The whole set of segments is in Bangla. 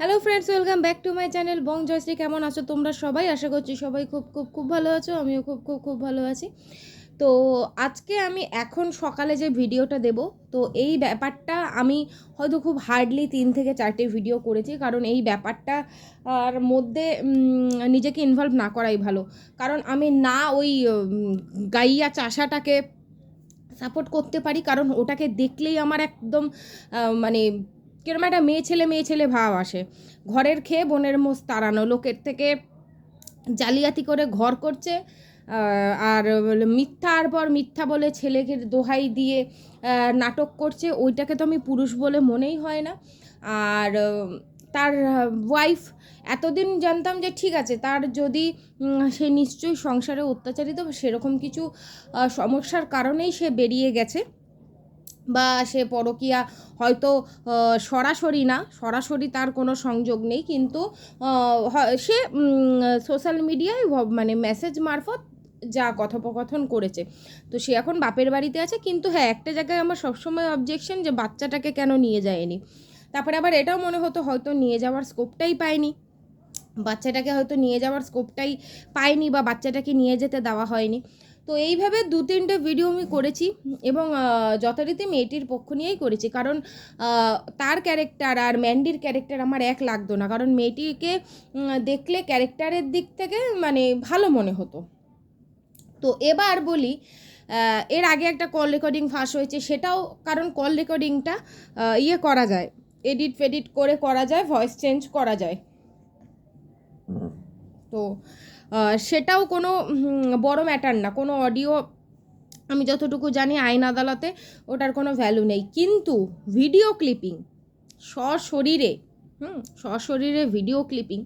Hello friends welcome back to my channel Bong Joyshree কেমন আছো তোমরা সবাই? আশা করছি সবাই খুব খুব খুব ভালো আছো, আমিও খুব খুব খুব ভালো আছি। তো আজকে আমি এখন সকালে যে ভিডিওটা দেব, তো এই ব্যাপারটা আমি হয়তো খুব হার্ডলি তিন থেকে চারটে ভিডিও করেছি, কারণ এই ব্যাপারটা আর মধ্যে নিজেকে ইনভলভ না করাই ভালো। কারণ আমি না ওই গাইয়া চাষাটাকে সাপোর্ট করতে পারি, কারণ ওটাকে দেখলেই আমার একদম মানে কিরম একটা মেয়ে ছেলে মেয়ে ছেলে ভাব আসে। ঘরের খেয়ে বোনের মোষ তাড়ানো, লোকের থেকে জালিয়াতি করে ঘর করছে আর মিথ্যার পর মিথ্যা বলে ছেলেকে দোহাই দিয়ে নাটক করছে, ওইটাকে তো আমি পুরুষ বলে মনেই হয় না। আর তার ওয়াইফ এতদিন জানতাম যে ঠিক আছে, তার যদি সে নিশ্চয়ই সংসারে অত্যাচারিত, সেরকম কিছু সমস্যার কারণেই সে বেরিয়ে গেছে। বা সে পরকিয়া হয়তো সরাসরি না, সরাসরি তার কোনো সংযোগ নেই, কিন্তু সে সোশ্যাল মিডিয়ায় মানে মেসেজ মারফত যা কথোপকথন করেছে। তো সে এখন বাপের বাড়িতে আছে, কিন্তু হ্যাঁ একটা জায়গায় আমার সবসময় অবজেকশন যে বাচ্চাটাকে কেন নিয়ে যায়নি। তারপরে আবার এটাও মনে হতো হয়তো নিয়ে যাওয়ার স্কোপটাই পায়নি। বাচ্চাটাকে হয়তো নিয়ে যাওয়ার স্কোপটাই পায়নি বা বাচ্চাটাকে নিয়ে যেতে দেওয়া হয়নি। তো এইভাবে দু তিনটে ভিডিও আমি করেছি এবং যথারীতি মেয়েটির পক্ষ নিয়েই করেছি। কারণ তার ক্যারেক্টার আর ম্যান্ডির ক্যারেক্টার আমার এক লাগতো না। কারণ মেয়েটিকে দেখলে ক্যারেক্টারের দিক থেকে মানে ভালো মনে হতো। তো এবার বলি এর আগে একটা কল রেকর্ডিং ফাঁস হয়েছে। সেটাও কারণ কল রেকর্ডিংটা ইয়ে করা যায়। এডিট ফেডিট করে করা যায় ভয়েস চেঞ্জ করা যায়। তো সেটাও কোনো বড় ম্যাটার না। কোনো অডিও আমি যতটুকু জানি, আইন আদালতে ওটার কোনো ভ্যালু নেই। কিন্তু ভিডিও ক্লিপিং সশরীরে, হুম, সশরীরে ভিডিও ক্লিপিং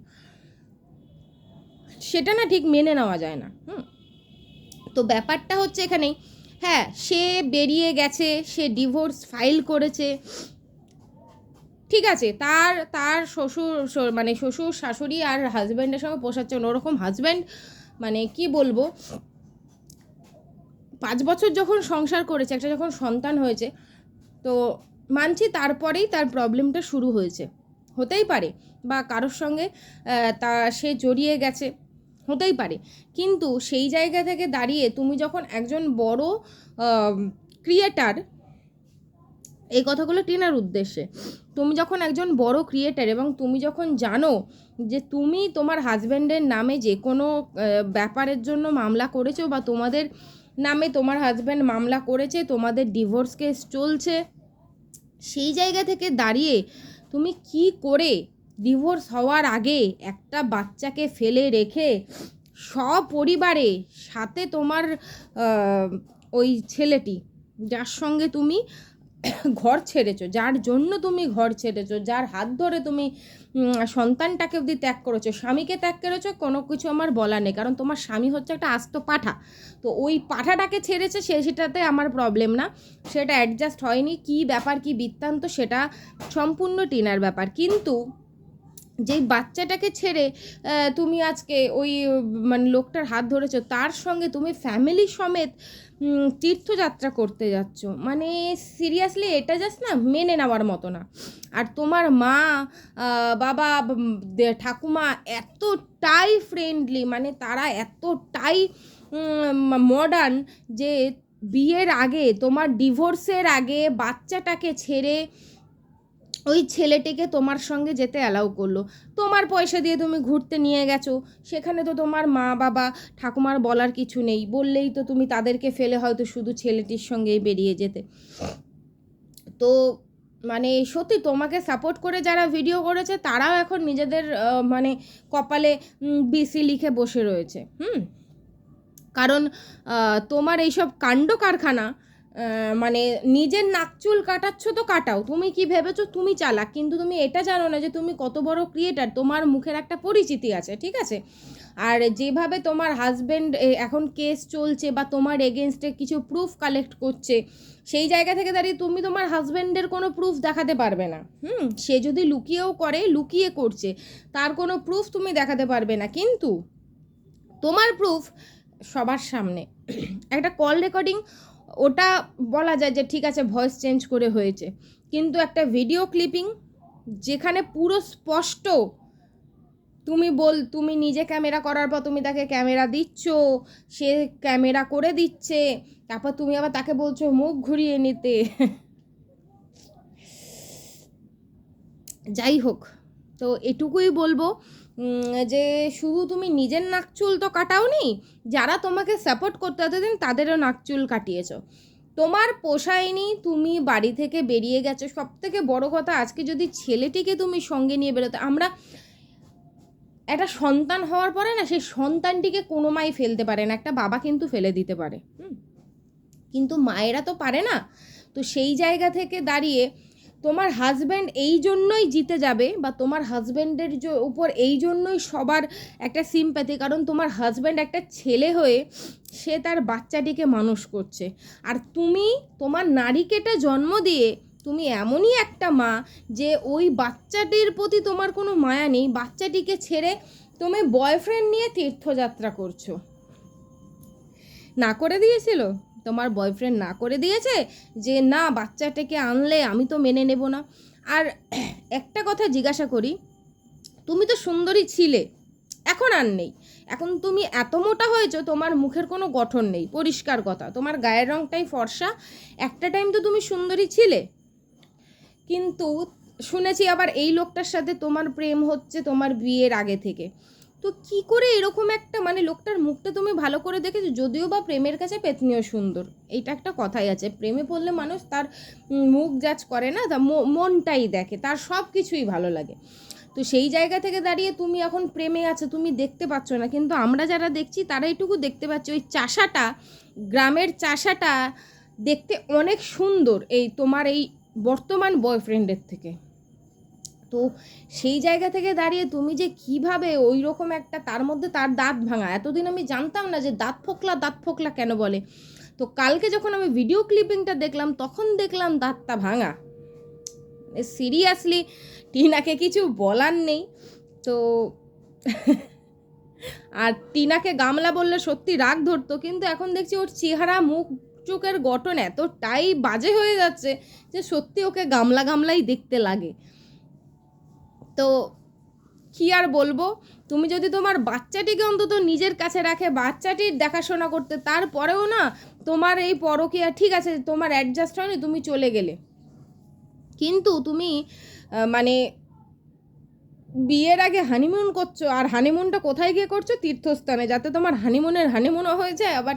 সেটা না ঠিক মেনে নেওয়া যায় না, হুম। তো ব্যাপারটা হচ্ছে এখানেই হ্যাঁ সে বেরিয়ে গেছে, সে ডিভোর্স ফাইল করেছে ঠিক আছে, তার তার শ্বশুর মানে শ্বশুর, শাশুড়ি আর হাজব্যান্ডের সঙ্গে পোষাচ্ছে ওরকম হাজব্যান্ড মানে কি বলব, পাঁচ বছর যখন সংসার করেছে, একটা যখন সন্তান হয়েছে, তো মানছি তারপরেই তার প্রবলেমটা শুরু হয়েছে। হতেই পারে, বা কারোর সঙ্গে তা, সে জড়িয়ে গেছে, হতেই পারে। কিন্তু সেই জায়গা থেকে দাঁড়িয়ে তুমি যখন একজন বড় ক্রিয়েটার এই কথাগুলো টিনার উদ্দেশ্যে। তুমি যখন একজন বড় ক্রিয়েটার এবং তুমি যখন জানো যে তুমি তোমার হাজব্যান্ডের নামে যে কোনো ব্যাপারের জন্য মামলা করেছ বা তোমাদের নামে তোমার হাজব্যান্ড মামলা করেছে, তোমাদের ডিভোর্স কেস চলছে, সেই জায়গা থেকে দাঁড়িয়ে তুমি কি করে ডিভোর্স হওয়ার আগে একটা বাচ্চাকে ফেলে রেখে সপরিবারে সাথে তোমার ওই ছেলেটি, যার সঙ্গে তুমি ঘর ছেড়েছো, যার জন্য তুমি ঘর ছেড়েছো, যার হাত ধরে তুমি সন্তানটাকে অবধি ত্যাগ করেছ, স্বামীকে ত্যাগ করেছ, কোনো কিছু আমার বলা নেই, কারণ তোমার স্বামী হচ্ছে একটা আস্ত পাঠা। তো ওই পাঠাটাকে ছেড়েছে, সে সেটাতে আমার প্রবলেম না। সেটা অ্যাডজাস্ট হয়নি, কি ব্যাপার, কি বৃত্তান্ত, সেটা সম্পূর্ণ টিনার ব্যাপার। কিন্তু যেই বাচ্চাটাকে ছেড়ে তুমি আজকে ওই মানে লোকটার হাত ধরেছো, তার সঙ্গে তুমি ফ্যামিলি সমেত তীর্থযাত্রা করতে যাচ্ছ। মানে সিরিয়াসলি এটা জাস্ট না মেনে নেওয়ার মতো না। আর তোমার মা বাবা ঠাকুমা এতটাই ফ্রেন্ডলি মানে তারা এতটাই মডার্ন যে বিয়ের আগে, তোমার ডিভোর্সের আগে বাচ্চাটাকে ছেড়ে ওই ছেলেটিকে তোমার সঙ্গে যেতে অ্যালাউ করল। তোমার পয়সা দিয়ে তুমি ঘুরতে নিয়ে গেছো। সেখানে তো তোমার মা, বাবা, ঠাকুমার বলার কিছু নেই। বললেই তো তুমি তাদেরকে ফেলে হয়তো শুধু ছেলেটির সঙ্গেই বেরিয়ে যেতে। তো মানে সত্যি তোমাকে সাপোর্ট করে যারা ভিডিও করেছে, তারাও এখন নিজেদের মানে কপালে বিসি লিখে বসে রয়েছে। হুম? কারণ তোমার এইসব কাণ্ড কারখানা মানে নিজের নাকচুল কাটাচ্ছ তো কাটাও। তুমি কি ভেবেছো? তুমি চালাক। কিন্তু তুমি এটা জানো না যে তুমি কত বড় ক্রিয়েটার তোমার মুখের একটা পরিচিতি আছে, ঠিক আছে? আর যেভাবে তোমার হাজব্যান্ড এখন কেস চলছে বা তোমার এগেনস্টে কিছু প্রুফ কালেক্ট করছে, সেই জায়গা থেকে দাঁড়িয়ে তুমি তোমার হাজব্যান্ডের কোনো প্রুফ দেখাতে পারবে না। হুম? সে যদি লুকিয়েও করে, লুকিয়ে করছে, তার কোনো প্রুফ তুমি দেখাতে পারবে না। কিন্তু তোমার প্রুফ সবার সামনে। একটা কল রেকর্ডিং ওটা বলা যায় যে ঠিক আছে ভয়েস চেঞ্জ করে হয়েছে। কিন্তু একটা ভিডিও ক্লিপিং যেখানে পুরো স্পষ্ট তুমি বল, তুমি নিজে ক্যামেরা করার পর তুমি তাকে ক্যামেরা দিচ্ছ, সে ক্যামেরা করে দিচ্ছে, তারপর তুমি আবার তাকে বলছো মুখ ঘুরিয়ে নিতে। যাই হোক, তো এটুকুই বলব। যে শুধু তুমি নিজের নাকচুল তো কাটাওনি, যারা তোমাকে সাপোর্ট করতে এতদিন তাদেরও নাকচুল কাটিয়েছো। তোমার পোষায়নি, তুমি বাড়ি থেকে বেরিয়ে গেছো। সব থেকে বড় কথা, আজকে যদি ছেলেটিকে তুমি সঙ্গে নিয়ে বেরোতে, আমরা একটা সন্তান হওয়ার পরে না, সেই সন্তানটিকে কোনো মাই ফেলতে পারে না, একটা বাবা কিন্তু ফেলে দিতে পারে। কিন্তু মায়েরা তো পারে না। তো সেই জায়গা থেকে দাঁড়িয়ে তোমার হাজব্যান্ড এই জন্যই জিতে যাবে বা তোমার হাজব্যান্ডের উপর এই জন্যই সবার একটা সিম্প্যাথি কারণ তোমার হাজব্যান্ড একটা ছেলে হয়ে সে তার বাচ্চাটিকে মানুষ করছে। আর তুমি তোমার নারীকেটা জন্ম দিয়ে তুমি এমনই একটা মা যে ওই বাচ্চাটির প্রতি তোমার কোনো মায়া নেই, বাচ্চাটিকে ছেড়ে তুমি বয়ফ্রেন্ড নিয়ে তীর্থযাত্রা করছ। না করে দিয়েছিল? তোমার বয়ফ্রেন্ড না করে দিয়েছে যে, না, বাচ্চাটাকে আনলে আমি তো মেনে নেব না। আর একটা কথা জিজ্ঞাসা করি, তুমি তো সুন্দরী ছিলে, এখন আর নেই। এখন তুমি এত মোটা হয়েছো, তোমার মুখের কোনো গঠন নেই। পরিষ্কার কথা, তোমার গায়ের রংটাই ফর্সা। একটা টাইম তো তুমি সুন্দরী ছিলে। কিন্তু শুনেছি আবার এই লোকটার সাথে তোমার প্রেম হচ্ছে তোমার বিয়ের আগে থেকে। তো কি করে এরকম একটা মানে লোকটার মুখটা তুমি ভালো করে দেখেছ? যদিও বা প্রেমের কাছে পেতনিও সুন্দর, এইটা একটা কথাই আছে। প্রেমে পড়লে মানুষ তার মুখ জাজ করে না, তা মনটাই দেখে, তার সব কিছুই ভালো লাগে। তো সেই জায়গা থেকে দাঁড়িয়ে তুমি এখন প্রেমে আছো, তুমি দেখতে পাচ্ছ না, কিন্তু আমরা যারা দেখছি, তারা এইটুকু দেখতে পাচ্ছি, ওই চাষাটা, গ্রামের চাষাটা দেখতে অনেক সুন্দর, এই তোমার এই বর্তমান বয়ফ্রেন্ডের থেকে। তো সেই জায়গা থেকে দাঁড়িয়ে তুমি যে কীভাবে ওই রকম একটা তার মধ্যে তার দাঁত ভাঙা? এতদিন আমি জানতাম না যে দাঁত ফোকলা দাঁত ফোকলা কেন বলে। তো কালকে যখন আমি ভিডিও ক্লিপিংটা দেখলাম, তখন দেখলাম দাঁতটা ভাঙা। সিরিয়াসলি টিনাকে কিছু বলার নেই। তো আর টিনাকে গামলা বললে সত্যি রাগ ধরতো, কিন্তু এখন দেখছি ওর চেহারা, মুখ, চোখের গঠন এতটাই বাজে হয়ে যাচ্ছে যে সত্যি ওকে গামলা গামলাই দেখতে লাগে। তো কি আর বলব? তুমি যদি তোমার বাচ্চাটিকে অন্তত নিজের কাছে রাখে বাচ্চাটির দেখাশোনা করতে, তারপরেও না তোমার এই পরকীয়া, ঠিক আছে, তোমার অ্যাডজাস্ট হয়নি, তুমি চলে গেলে। কিন্তু তুমি মানে বিয়ের আগে হানিমুন করছ, আর হানিমুনটা কোথায় গিয়ে করছ? তীর্থস্থানে, যাতে তোমার হানিমুনের হানিমুনও হয়ে যায়, আবার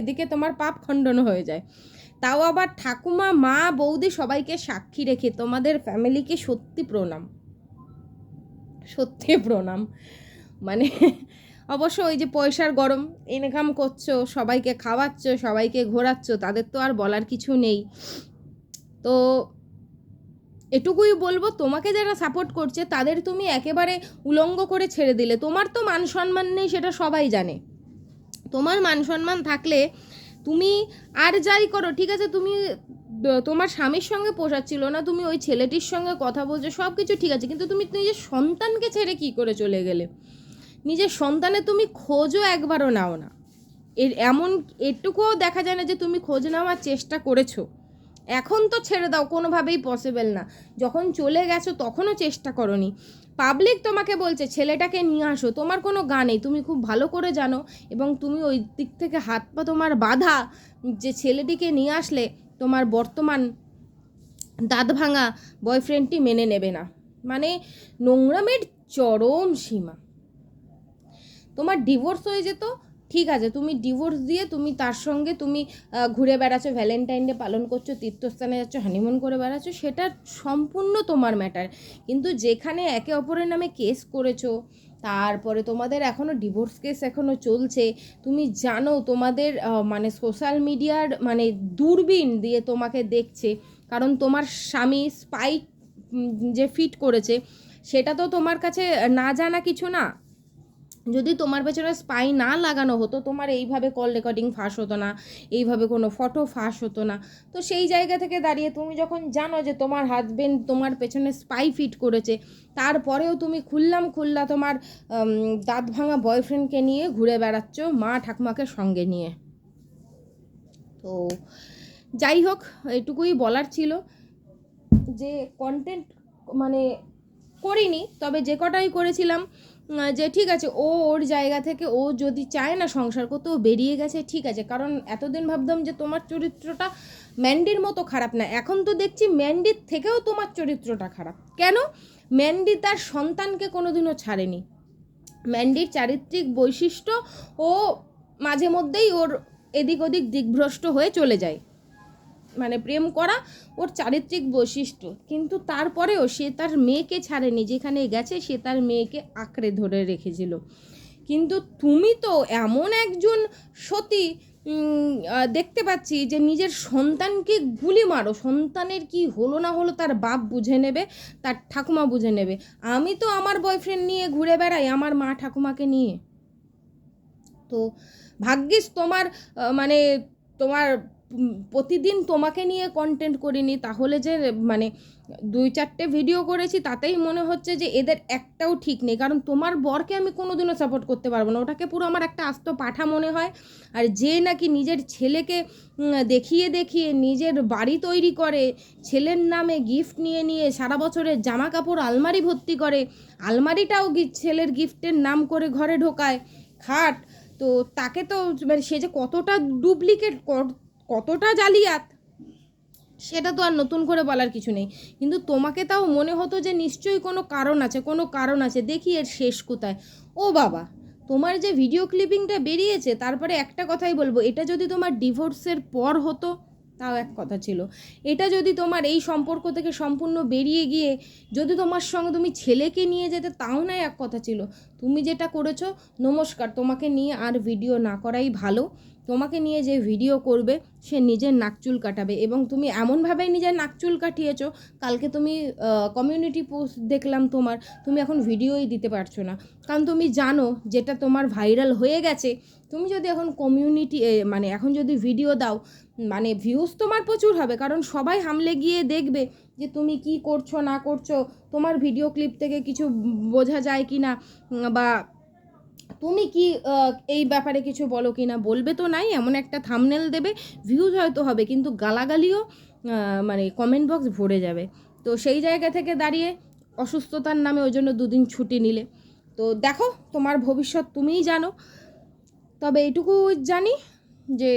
এদিকে তোমার পাপ খণ্ডনও হয়ে যায়। তাও আবার ঠাকুমা, মা, বৌদি সবাইকে সাক্ষী রেখে তোমাদের ফ্যামিলিকে সত্যি প্রণাম। সত্যি প্রণাম। মানে অবশ্য ওই যে পয়সার গরম ইনকাম করছ, সবাইকে খাওয়াচ্ছ, সবাইকে ঘোরাচ্ছ, তাদের তো আর বলার কিছু নেই। তো, এটুকুই বলব, তোমাকে যারা সাপোর্ট করছে, তাদের তুমি একেবারে উলঙ্গ করে ছেড়ে দিলে। তোমার তো মান সম্মান নেই, সেটা সবাই জানে। তোমার মান সম্মান থাকলে, তুমি আর যাই করো, ঠিক আছে, তুমি তোমার স্বামীর সঙ্গে পোষাচ্ছিল না, তুমি ওই ছেলেটির সঙ্গে কথা বলছো সব কিছু ঠিক আছে, কিন্তু তুমি নিজের সন্তানকে ছেড়ে কি করে চলে গেলে? নিজের সন্তানে তুমি খোঁজও একবারও নাও না। এর এমন এটুকুও দেখা যায় না যে তুমি খোঁজ নেওয়ার চেষ্টা করেছ। এখন তো ছেড়ে দাও, কোনোভাবেই পসিবল না। যখন চলে গেছো তখনও চেষ্টা করনি। পাবলিক তোমাকে বলছে, ছেলেটাকে নিয়ে আসো, তোমার কোনো গা নেই, তুমি খুব ভালো করে জানো এবং তুমি ওই দিক থেকে হাত পা তোমার বাধা যে ছেলেটিকে নিয়ে আসলে তোমার বর্তমান দাঁত ভাঙা বয়ফ্রেন্ডটি মেনে নেবে না। মানে নোংরামের চরম সীমা। তোমার ডিভোর্স হয়ে যেত ঠিক আছে, তুমি ডিভোর্স দিয়ে তুমি তার সঙ্গে তুমি ঘুরে বেড়াচ্ছ ভ্যালেন্টাইন ডে পালন করছ, তীর্থস্থানে যাচ্ছ হানিমুন করে বেড়াচ্ছ, সেটা সম্পূর্ণ তোমার ম্যাটার কিন্তু যেখানে একে অপরের নামে কেস করেছ, তারপরে তোমাদের এখনও ডিভোর্স কেস এখনও চলছে, তুমি জানো তোমাদের মানে সোশ্যাল মিডিয়ার মানে দূরবীন দিয়ে তোমাকে দেখছে, কারণ তোমার স্বামী স্পাইক যে ফিট করেছে, সেটা তো তোমার কাছে না জানা কিছু না। যদি তোমার পেছনে স্পাই না লাগানো হতো, তোমার এইভাবে কল রেকর্ডিং ফাঁস হতো না, এইভাবে কোনো ফটো ফাঁস হতো না। তো সেই জায়গা থেকে দাঁড়িয়ে তুমি যখন জানো যে তোমার হাজবেন্ড তোমার পেছনে স্পাই ফিট করেছে, তারপরেও তুমি খুললাম খুললা তোমার দাঁত ভাঙা বয়ফ্রেন্ডকে নিয়ে ঘুরে বেড়াচ্ছ মা ঠাকুমাকে সঙ্গে নিয়ে। তো যাই হোক, এটুকুই বলার ছিল। যে কন্টেন্ট মানে করিনি, তবে যে কটাই করেছিলাম যে ঠিক আছে, ও ওর জায়গা থেকে ও যদি চায় না সংসার করতে, ও বেরিয়ে গেছে, ঠিক আছে। কারণ এতদিন ভাবতাম যে তোমার চরিত্রটা ম্যান্ডির মতো খারাপ না। এখন তো দেখছি ম্যান্ডির থেকেও তোমার চরিত্রটা খারাপ। কেন? ম্যান্ডি তার সন্তানকে কোনোদিনও ছাড়েনি। ম্যান্ডির চারিত্রিক বৈশিষ্ট্য ও মাঝে মধ্যেই ওর এদিক ওদিক দিকভ্রষ্ট হয়ে চলে যায়। মানে প্রেম করা ওর চারিত্রিক বৈশিষ্ট্য। কিন্তু তারপরেও সে তার মেয়েকে ছাড়েনি, যেখানে গেছে সে তার মেয়েকে আঁকড়ে ধরে রেখেছিল। কিন্তু তুমি তো এমন একজন সতী দেখতে পাচ্ছি যে নিজের সন্তানকে গুলি মারো। সন্তানের কি হলো না হলো তার বাপ বুঝে নেবে, তার ঠাকুমা বুঝে নেবে। আমি তো আমার বয়ফ্রেন্ড নিয়ে ঘুরে বেড়াই, আমার মা ঠাকুমাকে নিয়ে। তো ভাগ্যিস তোমার মানে তোমার প্রতিদিন তোমাকে নিয়ে কন্টেন্ট করিনি, তাহলে যে মানে দুই চারটে ভিডিও করেছি, তাতেই মনে হচ্ছে যে এদের একটাও ঠিক নেই। কারণ তোমার বরকে আমি কোনোদিনও সাপোর্ট করতে পারব না। ওটাকে পুরো আমার একটা আস্ত পাঠা মনে হয়। আর যে নাকি নিজের ছেলেকে দেখিয়ে দেখিয়ে নিজের বাড়ি তৈরি করে, ছেলের নামে গিফট নিয়ে নিয়ে সারা বছরের জামা কাপড় আলমারি ভর্তি করে, আলমারিটাও ছেলের গিফটের নাম করে ঘরে ঢোকায়, খাট, তো তাকে তো মানে সে যে কতটা ডুপ্লিকেট কতটা জালিয়াত? সেটা তো আর নতুন করে বলার কিছু নেই। কিন্তু তোমাকে তাও মনে হতো যে নিশ্চয়ই কোনো কারণ আছে, কোনো কারণ আছে। দেখি এর শেষ কোথায়। ও বাবা, তোমার যে ভিডিও ক্লিপিংটা বেরিয়েছে, তারপরে একটা কথাই বলব, এটা যদি তোমার ডিভোর্সের পর হতো তাও এক কথা ছিল। এটা যদি তোমার এই সম্পর্ক থেকে সম্পূর্ণ বেরিয়ে গিয়ে যদি তোমার সঙ্গে তুমি ছেলেকে নিয়ে যেতে, তাও না এক কথা ছিল। তুমি যেটা করেছ, নমস্কার, তোমাকে নিয়ে আর ভিডিও না করাই ভালো। তোমাকে নিয়ে যে ভিডিও করবে, সে নিজের নাকচুল কাটাবে এবং তুমি এমনভাবেই নিজের নাকচুল কাটিয়েছো, কালকে তুমি কমিউনিটি পোস্ট দেখলাম তোমার, তুমি এখন ভিডিওই দিতে পারছ না। কারণ তুমি জানো, যেটা তোমার ভাইরাল হয়ে গেছে, তুমি যদি এখন কমিউনিটি মানে এখন যদি ভিডিও দাও মানে ভিউজ তোমার প্রচুর হবে, কারণ সবাই হামলে গিয়ে দেখবে যে তুমি কি করছ, না করছ, তোমার ভিডিও ক্লিপ থেকে কিছু বোঝা যায় কি না বা তুমি কি এই ব্যাপারে কিছু বলো কি না বলবে তো নাই, এমন একটা থামনেল দেবে ভিউজ হয়তো হবে, কিন্তু গালাগালিও মানে কমেন্ট বক্স ভরে যাবে। তো সেই জায়গা থেকে দাঁড়িয়ে অসুস্থতার নামে ওই জন্য দুদিন ছুটি নিলে। তো দেখো, তোমার ভবিষ্যৎ তুমিই জানো। তবে এটুকু জানি যে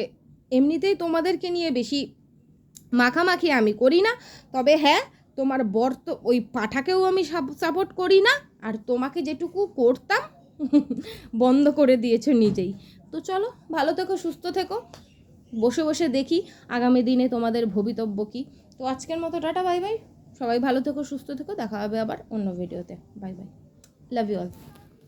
এমনিতেই তোমাদেরকে নিয়ে বেশি মাখামাখি আমি করি না। তবে হ্যাঁ তোমার বর তো ওই পাঠাকেও আমি সাপোর্ট করি না। আর তোমাকে যেটুকু করতাম, বন্ধ করে দিয়েছ নিজেই। তো চলো, ভালো থেকো, সুস্থ থেকো। বসে বসে দেখি আগামী দিনে তোমাদের ভবিতব্য কী। তো আজকের মতো টাটা, বাই বাই। সবাই ভালো থেকো, সুস্থ থেকো। দেখা হবে আবার অন্য ভিডিওতে। Bye bye. Love you all